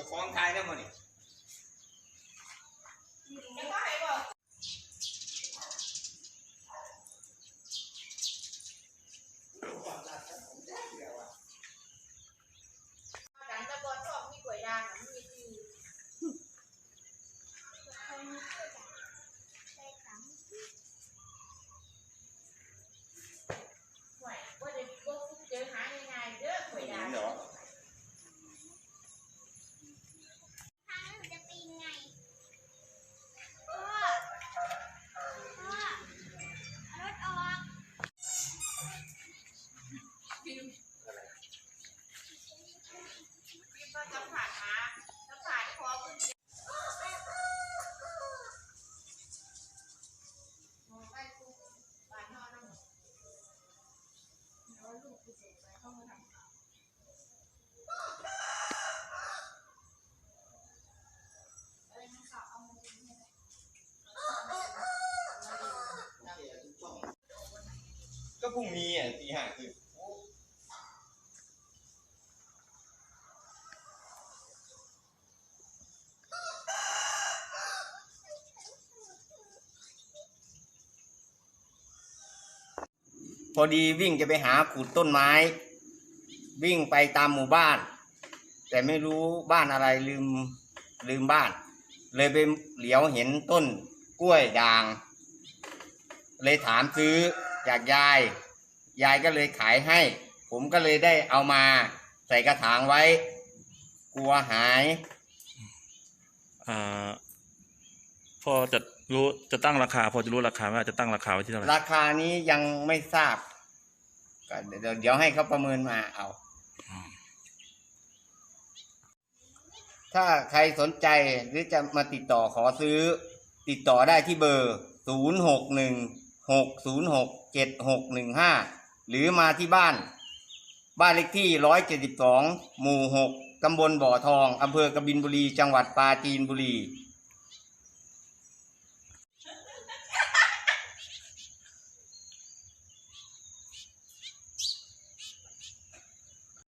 จะฟ้องทายได้หมดนี่ การตะบอดชอบมีกล้วยด่างอะมันมีที่หวยว่าจะพวกเจอหาง่ายๆเด้อกล้วยด่าง เดี๋ยว ทางนั้นหนูจะปีนไงพ่อพ่อเอารถออก พี่ก็จะผ่านมาจะผ่านคอคุณเจ็บมองไปกูบ้านนอนนะหมดแล้วลูกกูเจ็บไปต้องมาทำข่าวเอ้ยนักข่าวเอามาดูให้หน่อย ก็พรุ่งนี้อะตีห้าคือ พอดีวิ่งจะไปหาขุดต้นไม้ วิ่งไปตามหมู่บ้าน แต่ไม่รู้บ้านอะไรลืมลืมบ้าน เลยไปเหลียวเห็นต้นกล้วยด่าง เลยถามซื้อจากยาย ยายก็เลยขายให้ ผมก็เลยได้เอามาใส่กระถางไว้ กลัวหายอ่าพอจะรู้จะตั้งราคา พอจะรู้ราคาว่าจะตั้งราคาไว้ที่เท่าไหร่ราคานี้ยังไม่ทราบ ก็เดี๋ยวเดี๋ยวให้เขาประเมินมาเอา ถ้าใครสนใจหรือจะมาติดต่อขอซื้อ ติดต่อได้ที่เบอร์ 0 6 1 6 0 6 7 6 1 5 หรือมาที่บ้าน บ้านเลขที่ 172 หมู่ 6 ตำบลบ่อทอง อำเภอกบินบุรี จังหวัดปราจีนบุรี